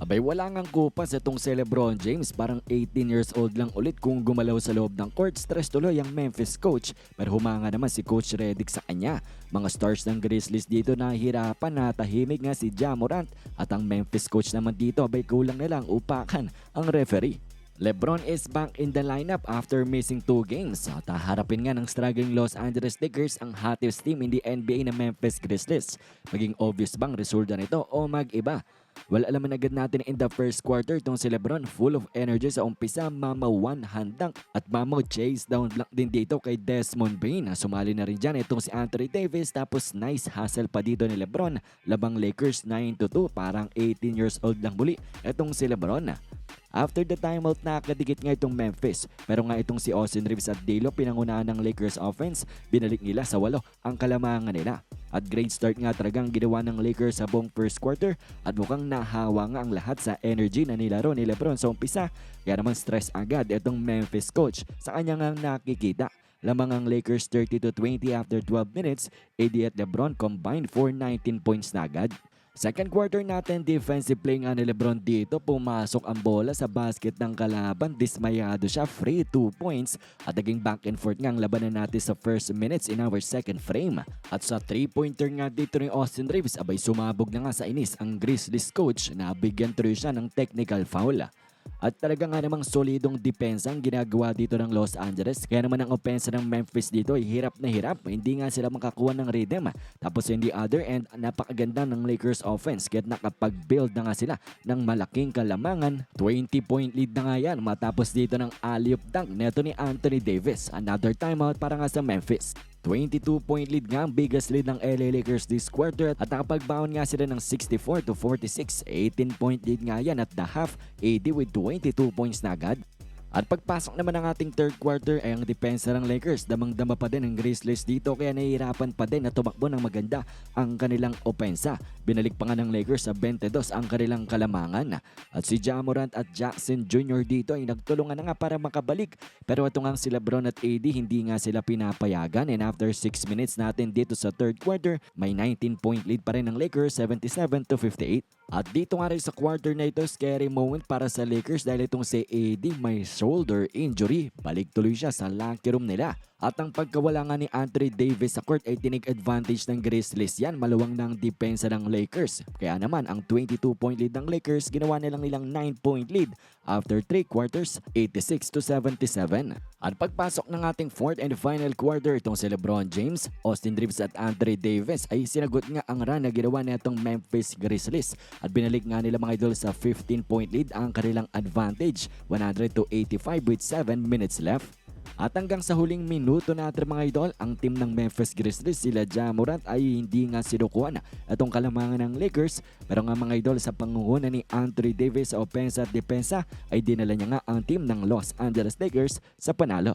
Abay wala ngang kupas itong si Lebron James parang 18 years old lang ulit kung gumalaw sa loob ng court. Stress tuloy ang Memphis coach pero humanga naman si Coach Redick sa kanya. Mga stars ng Grizzlies dito nahihirapan na tahimik nga si Ja Morant at ang Memphis coach naman dito abay kulang na lang upakan ang referee. Lebron is back in the lineup after missing two games. At haharapin nga ng struggling Los Angeles Lakers ang hottest team in the NBA na Memphis Grizzlies. Maging obvious bang resulta nito o mag-iba? Well, alaman agad natin in the first quarter itong si Lebron full of energy sa umpisa, mama one hand dunk at mama chase down block din dito kay Desmond Bain. Sumali na rin dyan itong si Anthony Davis tapos nice hustle pa dito ni Lebron. Labang Lakers 9 to 2 parang 18 years old lang muli itong si Lebron. After the timeout nakakadikit nga itong Memphis pero nga itong si Austin Reeves at Dalo pinangunahan ng Lakers offense binalik nila sa walo ang kalamangan nila. At great start nga talagang ginawa ng Lakers sa buong first quarter at mukhang nahawa nga ang lahat sa energy na nilaro ni Lebron sa umpisa. Kaya naman stress agad itong Memphis coach sa kanyang nakikita. Lamang ang Lakers 30 to 20 after 12 minutes, AD at Lebron combined for 19 points na agad. Second quarter natin, defensive play nga ni Lebron dito. Pumasok ang bola sa basket ng kalaban. Dismayado siya, free 2 points. At naging back and forth nga ang labanan natin sa first minutes in our second frame. At sa 3-pointer nga dito ni Austin Reeves, abay sumabog na nga sa inis ang Grizzlies coach na bigyan tuloy siya ng technical foul. At talaga nga namang solidong depensa ang ginagawa dito ng Los Angeles. Kaya naman ang opensa ng Memphis dito ay hirap na hirap. Hindi nga sila makakuha ng rhythm. Tapos in the other end, napakaganda ng Lakers offense. Kaya nakapag-build na nga sila ng malaking kalamangan. 20 point lead na nga yan matapos dito ng alley-oop dunk neto ni Anthony Davis. Another timeout para nga sa Memphis. 22 point lead nga ang biggest lead ng LA Lakers this quarter at nakapagbaon nga sila ng 64 to 46. 18 point lead nga yan at the half, AD with 22 points na agad. At pagpasok naman ng ating third quarter ay ang depensa ng Lakers. Damang-dama pa din ang Grizzlies dito kaya nahihirapan pa din na tumakbo ng maganda ang kanilang opensa. Binalik pa nga ng Lakers sa 22 ang kanilang kalamangan. At si Jamorant at Jackson Jr. dito ay nagtulungan na nga para makabalik. Pero ito nga si Lebron at AD hindi nga sila pinapayagan and after 6 minutes natin dito sa third quarter may 19 point lead pa rin ng Lakers 77 to 58. At dito nga rin sa quarter na ito, scary moment para sa Lakers dahil itong si AD may shoulder injury. Balik tuloy siya sa locker room nila. At ang pagkawala nga ni Anthony Davis sa court ay tinig advantage ng Grizzlies yan. Maluwang ng depensa ng Lakers. Kaya naman ang 22 point lead ng Lakers ginawa nilang nilang 9 point lead after 3 quarters 86 to 77. At pagpasok ng ating fourth and final quarter itong si LeBron James, Austin Reeves at Anthony Davis ay sinagot nga ang run na ginawa nitong Memphis Grizzlies at binalik nga nila mga idol sa 15 point lead ang kanilang advantage 100 to 85 with 7 minutes left. At hanggang sa huling minuto natin mga idol, ang team ng Memphis Grizzlies sila Ja Morant ay hindi nga sinukuhan itong kalamangan ng Lakers. Pero nga mga idol sa pangunguna ni Anthony Davis sa opensa at depensa ay dinala niya nga ang team ng Los Angeles Lakers sa panalo.